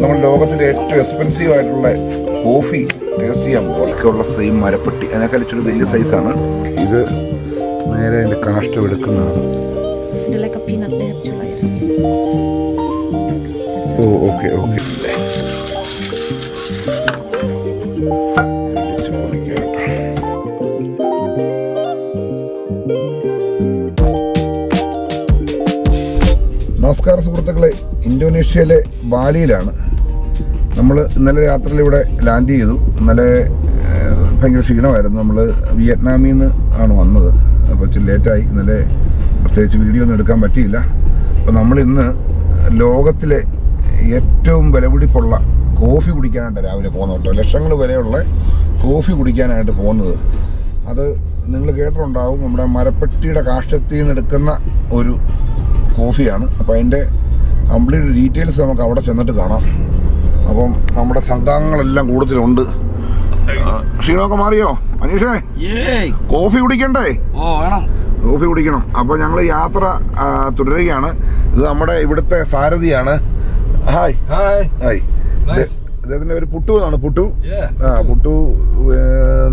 നമ്മൾ ലോകത്തിലെ ഏറ്റവും എക്സ്പെൻസീവ് ആയിട്ടുള്ള കോഫി ടേസ്റ്റ് ചെയ്യാൻ പോലുള്ള സെയിം മരപ്പെട്ടി. അതിനേക്കാൾ ഇച്ചിരി വലിയ സൈസാണ് ഇത് നേരെ അതിന്റെ കാഷ്ടം എടുക്കുന്നതാണ്. ഓ ഓക്കെ ഓക്കെ നമസ്കാരം സുഹൃത്തുക്കളെ. ഇന്തോനേഷ്യയിലെ ബാലിയിലാണ് നമ്മൾ ഇന്നലെ രാത്രിയിൽ ഇവിടെ ലാൻഡ് ചെയ്തു. ഇന്നലെ ഭയങ്കര ക്ഷീണമായിരുന്നു. നമ്മൾ വിയറ്റ്നാമിൽ നിന്ന് ആണ് വന്നത്. അപ്പോൾ ഇച്ചിരി ലേറ്റായി ഇന്നലെ പ്രത്യേകിച്ച് വീഡിയോ ഒന്നും എടുക്കാൻ പറ്റിയില്ല. അപ്പോൾ നമ്മൾ ഇന്ന് ലോകത്തിലെ ഏറ്റവും വിലപിടിപ്പുള്ള കോഫി കുടിക്കാനായിട്ട് രാവിലെ പോകുന്നത് കേട്ടോ. ലക്ഷങ്ങൾ വിലയുള്ള കോഫി കുടിക്കാനായിട്ട് പോകുന്നത്. അത് നിങ്ങൾ കേട്ടിട്ടുണ്ടാവും. നമ്മുടെ മരപ്പെട്ടിയുടെ കാഷ്ടത്തിൽ നിന്ന് എടുക്കുന്ന ഒരു കോഫിയാണ്. അപ്പോൾ അതിന്റെ കംപ്ലീറ്റ് ഡീറ്റെയിൽസ് നമുക്ക് അവിടെ ചെന്നിട്ട് കാണാം. അപ്പം നമ്മുടെ സംഘാംഗങ്ങളെല്ലാം കൂടുതലുണ്ട്. ക്ഷീണമൊക്കെ മാറിയോ? അനീഷേ ഏയ്. കോഫി കുടിക്കണ്ടേ? ഓ വേണം. കോഫി കുടിക്കണം. അപ്പൊ ഞങ്ങൾ യാത്ര തുടരുകയാണ്. ഇത് നമ്മുടെ ഇവിടുത്തെ സാരഥിയാണ്. ഹായ്. ഹായ്. ഹായ്. അദ്ദേഹത്തിന്റെ ഒരു പുട്ടു എന്നാണ്. പുട്ടു. ആ പുട്ടു.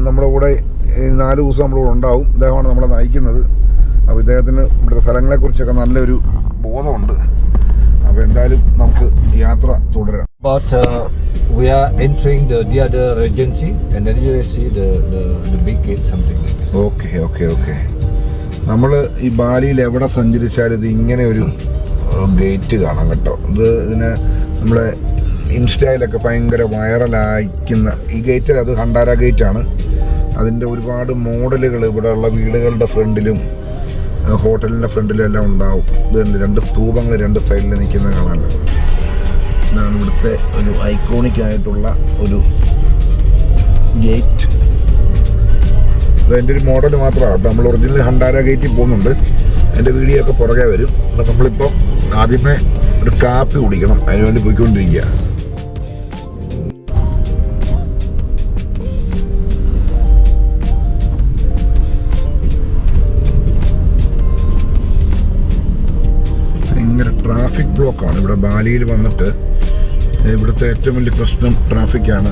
നമ്മുടെ കൂടെ നാല് ദിവസം നമ്മുടെ കൂടെ ഉണ്ടാവും. അദ്ദേഹമാണ് നമ്മളെ നയിക്കുന്നത്. അപ്പോൾ ഇദ്ദേഹത്തിന് ഇവിടുത്തെ സ്ഥലങ്ങളെക്കുറിച്ചൊക്കെ നല്ലൊരു ബോധമുണ്ട്. അപ്പോൾ എന്തായാലും നമുക്ക് യാത്ര തുടരാം. But uh, we are entering the, the other regency, and then you see the, the, the big gate, something like this. Okay, okay, okay നമ്മൾ ഈ ബാലിയിൽ എവിടെ സഞ്ചരിച്ചാലും ഇത് ഇങ്ങനെ ഒരു ഗേറ്റ് കാണാം കേട്ടോ. ഇത് ഇതിനെ നമ്മളെ ഇൻസ്റ്റയിലൊക്കെ ഭയങ്കര വൈറലായിക്കുന്ന ഈ ഗേറ്റിൽ അത് ഹണ്ടാര ഗേറ്റ് ആണ് അതിന്റെ ഒരുപാട് മോഡലുകൾ ഇവിടെയുള്ള വീടുകളുടെ ഫ്രണ്ടിലും ഹോട്ടലിന്റെ ഫ്രണ്ടിലെല്ലാം ഉണ്ടാവും. ഇത് കണ്ടില്ലേ, രണ്ട് സ്തൂപങ്ങൾ രണ്ട് സൈഡിൽ നിൽക്കുന്നത് കാണാനുള്ളത് ഇതാണ് ഇവിടുത്തെ ഒരു ഐക്കോണിക് ആയിട്ടുള്ള ഒരു ഗേറ്റ് അതിന്റെ ഒരു മോഡൽ മാത്രമാണ് കേട്ടോ. നമ്മൾ ഒറിജിനൽ ഹണ്ടാര ഗേറ്റിൽ പോകുന്നുണ്ട്. അതിന്റെ വീഡിയോ ഒക്കെ പുറകെ വരും. അപ്പം നമ്മളിപ്പോൾ ആദ്യമേ ഒരു കാപ്പി കുടിക്കണം. അതിനുവേണ്ടി പോയിക്കൊണ്ടിരിക്കുക. ബ്ലോക്കാണ് ഇവിടെ ബാലിയിൽ വന്നിട്ട് ഇവിടുത്തെ ഏറ്റവും വലിയ പ്രശ്നം ട്രാഫിക്കാണ്.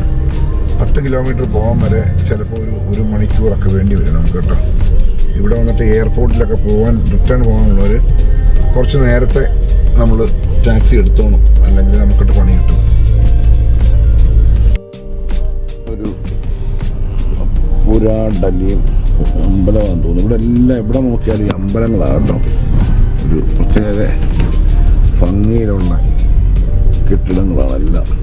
പത്ത് കിലോമീറ്റർ പോകാൻ വരെ ചിലപ്പോൾ ഒരു ഒരു മണിക്കൂറൊക്കെ വേണ്ടി വരും നമുക്ക് കേട്ടോ. ഇവിടെ വന്നിട്ട് എയർപോർട്ടിലൊക്കെ പോകാൻ റിട്ടേൺ പോകാനുള്ളവർ കുറച്ച് നേരത്തെ നമ്മൾ ടാക്സി എടുത്തോണം. അല്ലെങ്കിൽ നമുക്കിട്ട് പണി കിട്ടും. ഒരു പുരാ ഡൽഹിയും അമ്പലമാണെന്ന് തോന്നുന്നു. ഇവിടെ എല്ലാം എവിടെ നോക്കിയാലും ഈ അമ്പലങ്ങളാണ് കേട്ടോ. ഒരു പ്രത്യേക ഭംഗിയിലുള്ള കെട്ടിടങ്ങളാണ് എല്ലാം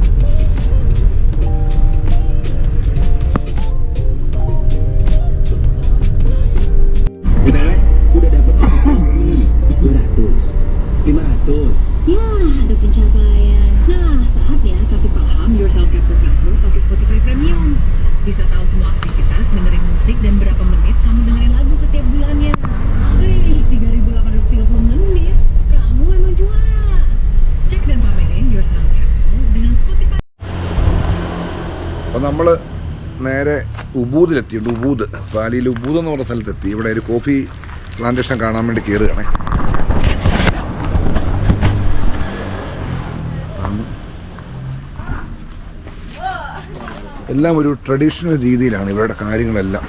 udah dapat dua ratus lima ratus Ya, ada pencapaian. Nah, saatnya kasih paham yourself capsule kamu pakai Spotify Premium. Bisa tahu അപ്പോൾ നമ്മൾ നേരെ ഉബൂദിലെത്തിയിട്ടുണ്ട് ഉബൂദ് ബാലിയിൽ ഉബൂദ് എന്ന് പറഞ്ഞ സ്ഥലത്തെത്തി. ഇവിടെ ഒരു കോഫി പ്ലാന്റേഷൻ കാണാൻ വേണ്ടി കയറുകയാണേ എല്ലാം ഒരു ട്രഡീഷണൽ രീതിയിലാണ് ഇവരുടെ കാര്യങ്ങളെല്ലാം.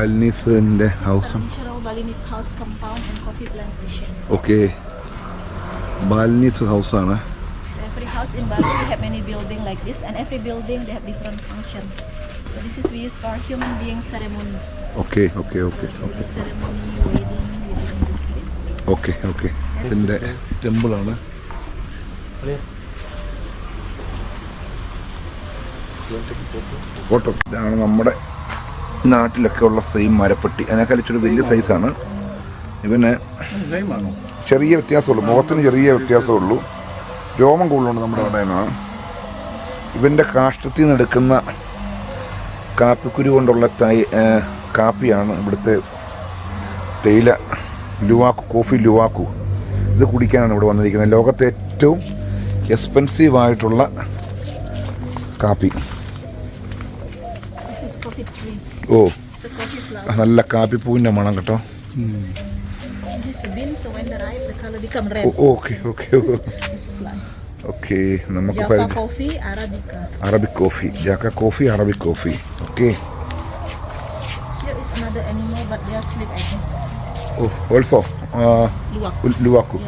ബാലിനീസിന്റെ ഹൗസും Traditional house compound and coffee plantation. Okay Balinese ഹൗസാണ് So every house in Bali we have many building like this, and every building they have different function. So this is we use for human being ceremony. Okay, okay, okay, okay. Ceremony, wedding, we do in this place. Okay okay ഇതിന്റെ ടെമ്പിളാണ് photo ഇതാണ് നമ്മുടെ നാട്ടിലൊക്കെ ഉള്ള same മരപ്പെട്ടി. അതിനേക്കാൾ ഇച്ചിരി വലിയ സൈസാണ് ഇവന് ചെറിയ വ്യത്യാസമുള്ളൂ. മുഖത്തിന് ചെറിയ വ്യത്യാസമുള്ളൂ. രോമം കൂടുതലുണ്ട് നമ്മുടെ അവിടെ നിന്നാണ് ഇവന്റെ കാഷ്ടത്തിൽ നിന്ന് എടുക്കുന്ന കാപ്പിക്കുരു കൊണ്ടുള്ള തൈ കാപ്പിയാണ് ഇവിടുത്തെ തേയില ലുവാക്കു കോഫി ലുവാക്കു. ഇത് കുടിക്കാനാണ് ഇവിടെ വന്നിരിക്കുന്നത്. ലോകത്തെ ഏറ്റവും എക്സ്പെൻസീവ് ആയിട്ടുള്ള കാപ്പി. ഓ. നല്ല കാപ്പിപ്പൂവിന്റെ മണം കേട്ടോ. Okay okay. ഓക്കെ നമുക്ക്. Arabic coffee ജാക്ക coffee Arabic coffee okay Here is another animal, but they are sleep, I think. Oh also. Luwak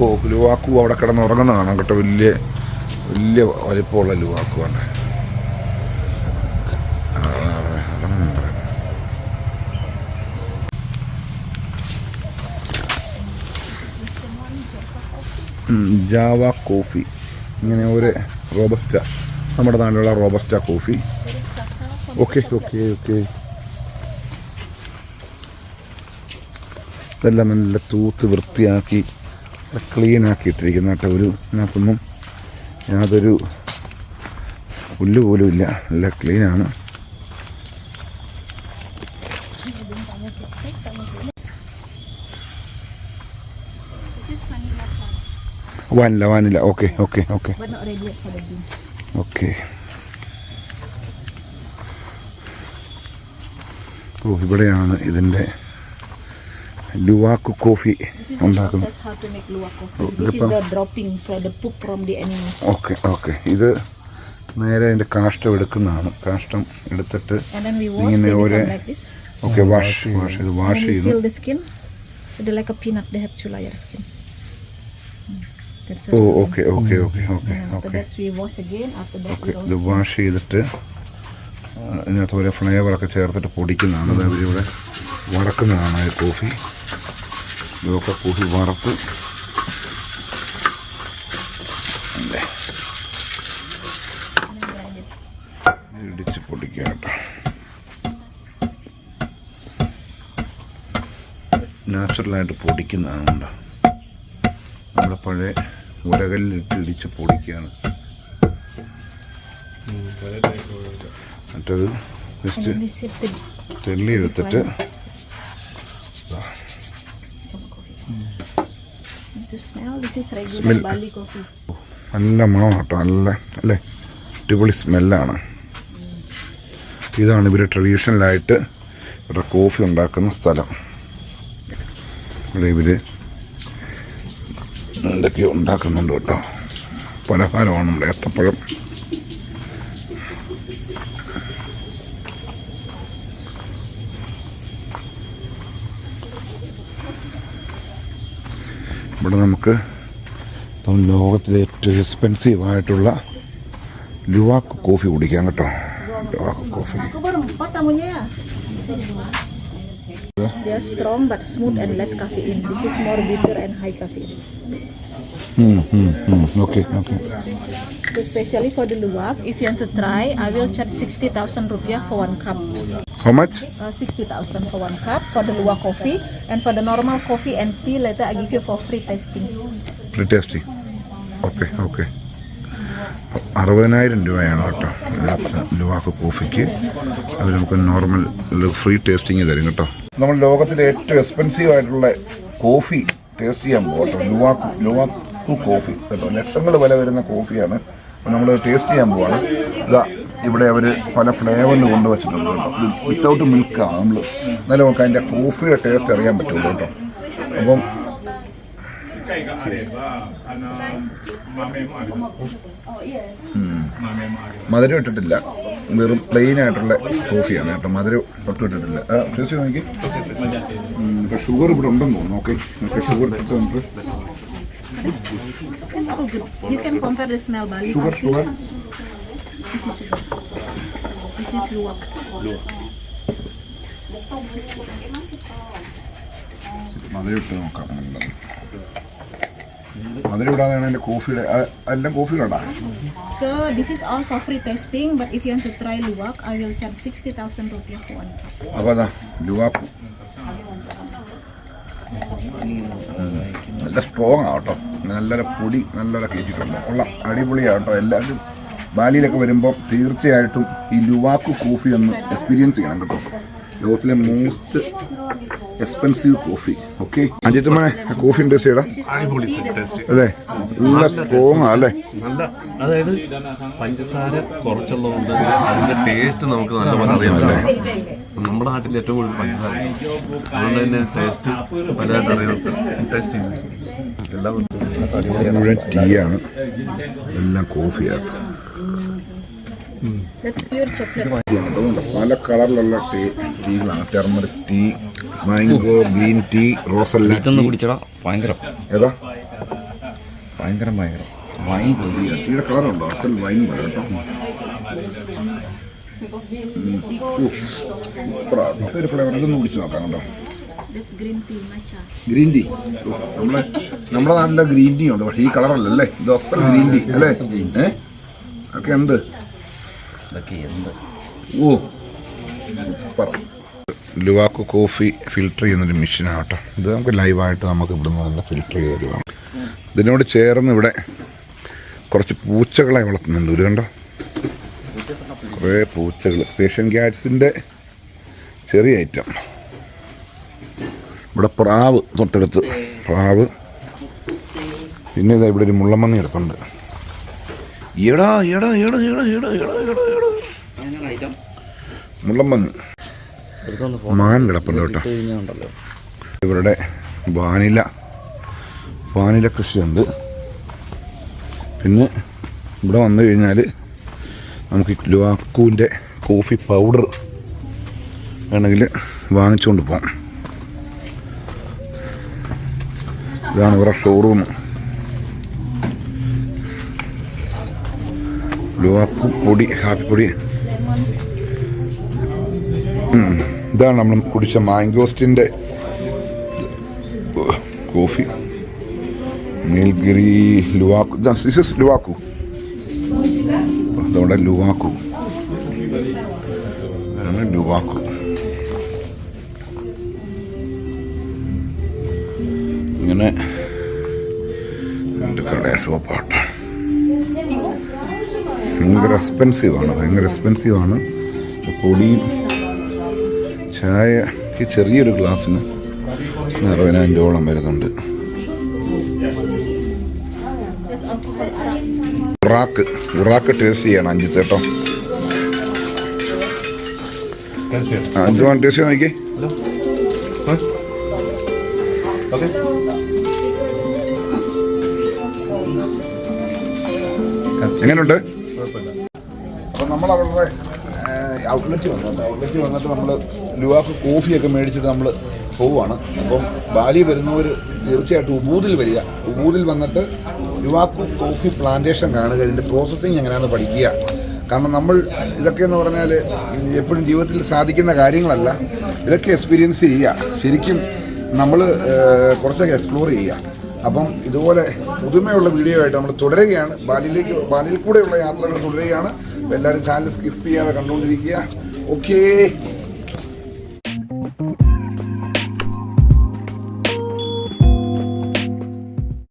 oh luwak അവിടെ കിടന്ന് ഉറങ്ങുന്ന കാണാം കേട്ടോ വലിയ വലിയ വലിപ്പമുള്ള ലുവാക്കു ആണ് ആ, ഉറങ്ങുന്നുണ്ട്. ഉം, ജാവ കോഫി. ഇങ്ങനെ ഒരു റോബസ്റ്റ. നമ്മുടെ നാട്ടിലുള്ള robusta coffee. Okay okay okay. ഇതെല്ലാം നല്ല തൂത്ത് വൃത്തിയാക്കി ക്ലീൻ ആക്കിയിട്ടിരിക്കുന്ന കേട്ടോ ഒരു ഇതിനകത്തൊന്നും യാതൊരു പുല്ല് പോലും ഇല്ല. നല്ല ക്ലീനാണ് This is vanilla plant, vanilla vanilla okay okay okay. Oh. Okay oh ഇവിടെയാണ് ഇതിന്റെ luwak coffee This is the ഉണ്ടാക്കുന്നത് process how to make luwak coffee. Oh, This is the the dropping for the poop from the animal. Okay okay ഇത് നേരെ അതിന്റെ കാഷ്ടം എടുക്കുന്നതാണ് കാഷ്ടം എടുത്തിട്ട് And then we wash, ഇങ്ങനെ ഒരു. ഓക്കെ വാഷ് വാഷ് ചെയ്ത് wash and That's oh what we do. Okay okay okay okay And after okay that we wash again. After that okay we ഇത് wash ചെയ്തിട്ട് ഇതിനകത്ത് ഓരോ ഫ്ലേവറൊക്കെ ചേർത്തിട്ട് പൊടിക്കുന്നതാണ്. അതായത് ഇവിടെ വറക്കുന്നതാണ് ഈ കോഫി. ഇതൊക്കെ കോഫി വറുത്ത്. ഇടിച്ച് പൊടിക്കുക കേട്ടോ. നാച്ചുറലായിട്ട് പൊടിക്കുന്നതാണ് കേട്ടോ. നമ്മുടെ പഴയ ഉരകല്ലിട്ട് ഇടിച്ച് പൊടിക്കുകയാണ് മറ്റത് ജസ്റ്റ് തെള്ളി എടുത്തിട്ട്. നല്ല മണം കേട്ടോ നല്ല അല്ലേ? അടിപൊളി സ്മെല്ലാണ്. ഇതാണ് ഇവർ ട്രഡീഷണലായിട്ട് ഇവരുടെ കോഫി ഉണ്ടാക്കുന്ന സ്ഥലം. ഇവിടെ ഇവർ എന്തൊക്കെയോ ഉണ്ടാക്കുന്നുണ്ട് കേട്ടോ. പലഹാരമാണ് നമ്മുടെ ഏത്തപ്പഴം. ഇവിടെ നമുക്ക് ലോകത്തിലെ ഏറ്റവും എക്സ്പെൻസീവ് ആയിട്ടുള്ള ലുവാക്ക് കോഫി കുടിക്കാം കേട്ടോ. Luwak coffee. They are strong but smooth and less caffeine. This is more bitter and high caffeine. Okay okay So especially for the luwak, if you want to try, I will charge 60,000 rupiah for one cup. How much Uh, 60,000 for one cup for the luwak coffee. And for the normal coffee and tea, later I give you for free tasting. Free tasty okay okay അറുപതിനായിരം രൂപയാണ് കേട്ടോ ഇതിനകത്ത് luwak കോഫിക്ക് അവർ നമുക്ക് normal free tasting തരും കേട്ടോ നമ്മൾ ലോകത്തിലെ ഏറ്റവും എക്സ്പെൻസീവ് ആയിട്ടുള്ള കോഫി ടേസ്റ്റ് ചെയ്യാൻ പോകട്ടോ. ലുവാക്കു ലുവാക്ക് കോഫി കേട്ടോ. ലക്ഷങ്ങൾ വില വരുന്ന കോഫിയാണ് നമ്മൾ ടേസ്റ്റ് ചെയ്യാൻ പോവാണ്. ഇതാ ഇവിടെ അവർ പല ഫ്ലേവറിൽ കൊണ്ടുവച്ചിട്ടുണ്ട് കേട്ടോ. വിത്തൗട്ട് മിൽക്കാണ് നമ്മൾ എന്നാലും നമുക്ക് അതിന്റെ കോഫിയുടെ ടേസ്റ്റ് അറിയാൻ പറ്റുള്ളൂ കേട്ടോ. അപ്പം മധുരം ഇട്ടിട്ടില്ല. വെറും പ്ലെയിൻ ആയിട്ടുള്ള കോഫിയാണ്. കേട്ടോ മധുരം ഒട്ടും ഇട്ടിട്ടില്ല. ടേസ്റ്റ് നോക്കി ഇപ്പം ഷുഗർ ഇവിടെ ഉണ്ടെന്ന് തോന്നുന്നു. ഓക്കെ ഓക്കെ ഷുഗർ ഇട്ടിട്ട് നമുക്ക് It's all good. You can compare the smell Bali sugar sugar This is sugar. This is luwak. മധുരം ഇട്ട് നോക്കാം. മധുരം ഇടാതെയാണ് എന്റെ കോഫിയുടെ എല്ലാം കോഫികളുണ്ടാ So this is all for free tasting. But if you want to try luwak, I will charge 60,000 rupiah for one cup. അപ്പോൾ അതാ ലുവാക് നല്ല സ്ട്രോങ് ആട്ടോ നല്ലൊരു പൊടി നല്ലൊരു കയറ്റിട്ടുണ്ട് ഉള്ള അടിപൊളിയാട്ടോ എല്ലാവരും ബാലിയിലൊക്കെ വരുമ്പോൾ തീർച്ചയായിട്ടും ഈ ലുവാക്ക് കോഫി ഒന്ന് എക്സ്പീരിയൻസ് ചെയ്യണം കേട്ടോ. ലോകത്തിലെ മോസ്റ്റ് എക്സ്പെൻസീവ് കോഫി ഓക്കെ അജിത്തുമാനെ കോഫി ഇൻഡസ്ട്രിയുടെ. അല്ലേ? നല്ല സ്ട്രോങ് ആ അല്ലേ? നല്ല അതായത് പഞ്ചസാര കുറച്ചുള്ളതുകൊണ്ട് അതിന്റെ ടേസ്റ്റ് നമുക്ക് നല്ലപോലെ പറ്റും. നമ്മുടെ നാട്ടിൽ ഏറ്റവും കൂടുതൽ പഞ്ചസാര. അതുകൊണ്ട് തന്നെ ടേസ്റ്റ് പലതായിട്ട് അറിയാൻ ടേസ്റ്റ് മുഴുവൻ ടീ ആണ്. എല്ലാം കോഫിയാണ് പല കളറിലുള്ള tea ടീകളാണ് turmeric tea mango green tea rosella ഇതൊന്ന് കുടിച്ചടാ. ഭയങ്കര. ഏതാ? ഭയങ്കര ഭയങ്കര. വൈൻ പോലെ ടീയുടെ കളറുണ്ടോ? അസൽ വൈൻ പോലെ കേട്ടോ. സൂപ്പറാണ് ഒരു ഫ്ലേവർ. ഇതൊന്ന് കുടിച്ച് നോക്കാം കേട്ടോ. That's green tea, green tea. നമ്മളെ നമ്മുടെ നാട്ടിലെ ഗ്രീൻ ടീ ഉണ്ട്. പക്ഷേ ഈ കളറല്ലേ ഇത് അസൽ ഗ്രീൻ ടീ അല്ലേ? ഏഹ് ഒക്കെ എന്ത്? ഇതൊക്കെ എന്ത്? ഓ. സൂപ്പർ ലുവാക്കോ കോഫി ഫിൽട്ടർ ചെയ്യുന്നൊരു മെഷീനാണ് കേട്ടോ ഇത് നമുക്ക് ലൈവായിട്ട് നമുക്ക് ഇവിടുന്ന് തന്നെ ഫിൽട്ടർ ചെയ്ത് തരുവാണ് ഇതിനോട് ചേർന്ന് ഇവിടെ കുറച്ച് പൂച്ചകളെ വളർത്തുന്നുണ്ട്. ഒരു കണ്ടോ? കുറേ പൂച്ചകൾ പേഷ്യൻ ക്യാറ്റ്സിന്റെ ചെറിയ ഐറ്റം. ഇവിടെ പ്രാവ് തൊട്ടടുത്ത്. പ്രാവ്. പിന്നെ ഇതാ ഇവിടെ ഒരു മുള്ളമ്മന്നി കിടപ്പുണ്ട്. എടാ എടാ എടാ എടാ എടാ എടാ എടാ എടാ. എടുത്തൊന്ന് മാൻ കിടപ്പുണ്ട് കേട്ടോ. ഇവരുടെ വാനില വാനില കൃഷിയുണ്ട്. പിന്നെ ഇവിടെ വന്നു കഴിഞ്ഞാൽ നമുക്ക് ലുവാക്കുവിന്റെ കോഫി പൗഡർ വേണമെങ്കിൽ വാങ്ങിച്ചുകൊണ്ട് പോകാം ഇതാണ് ഇവരുടെ ഷോറൂം ലുവാക്കു പൊടി കാപ്പിപ്പൊടി. ഇതാണ് നമ്മൾ കുടിച്ച മാംഗോസ്റ്റിന്റെ coffee. Nilgiri luwak this luwak. അതോടെ ലുവാക്കു. ലുവാക്കു. ഇങ്ങനെ എന്റെ കട ഷോപ്പാട്ടോ ഭയങ്കര ആണ് ഭയങ്കര എക്സ്പെൻസീവ് ആണ്. പൊടിയും ചായക്ക് ചെറിയൊരു ഗ്ലാസ്സിന് അറുപതിനായിരം രൂപയോളം വരുന്നുണ്ട്. ഉറാക്ക് ഉറാക്ക് ടേസ്റ്റ് ചെയ്യണം അഞ്ച് കേട്ടോ അഞ്ചു വേണം ടേസ്റ്റ് നോക്കി എങ്ങനെയുണ്ട്? അപ്പോൾ നമ്മൾ അവരുടെ ഔട്ട്ലെറ്റ് വന്നു. ഔട്ട്ലെറ്റ് വന്നിട്ട് നമ്മൾ ലുവാക്ക് കോഫിയൊക്കെ മേടിച്ചിട്ട് നമ്മൾ പോവുകയാണ്. അപ്പം ബാലി വരുന്നവർ തീർച്ചയായിട്ടും ഉബൂദിൽ വരിക. ഉബൂദിൽ വന്നിട്ട് ലുവാക്കു കോഫി പ്ലാന്റേഷൻ കാണുക. ഇതിന്റെ പ്രോസസ്സിങ് എങ്ങനെയാണെന്ന് പഠിക്കുക. കാരണം നമ്മൾ ഇതൊക്കെ എന്ന് പറഞ്ഞാൽ എപ്പോഴും ജീവിതത്തിൽ സാധിക്കുന്ന കാര്യങ്ങളല്ല. ഇതൊക്കെ എക്സ്പീരിയൻസ് ചെയ്യുക. ശരിക്കും നമ്മൾ കുറച്ചൊക്കെ എക്സ്പ്ലോർ ചെയ്യുക. അപ്പം ഇതുപോലെ പുതുമയുള്ള വീഡിയോ ആയിട്ട് നമ്മൾ തുടരുകയാണ്. ബാലിയിലേക്ക് ബാലിയിൽ കൂടെയുള്ള യാത്രകൾ തുടരുകയാണ്. എല്ലാവരും ചാനൽ സ്കിപ്പ് ചെയ്യാതെ കണ്ടുകൊണ്ടിരിക്കുക ഓക്കേ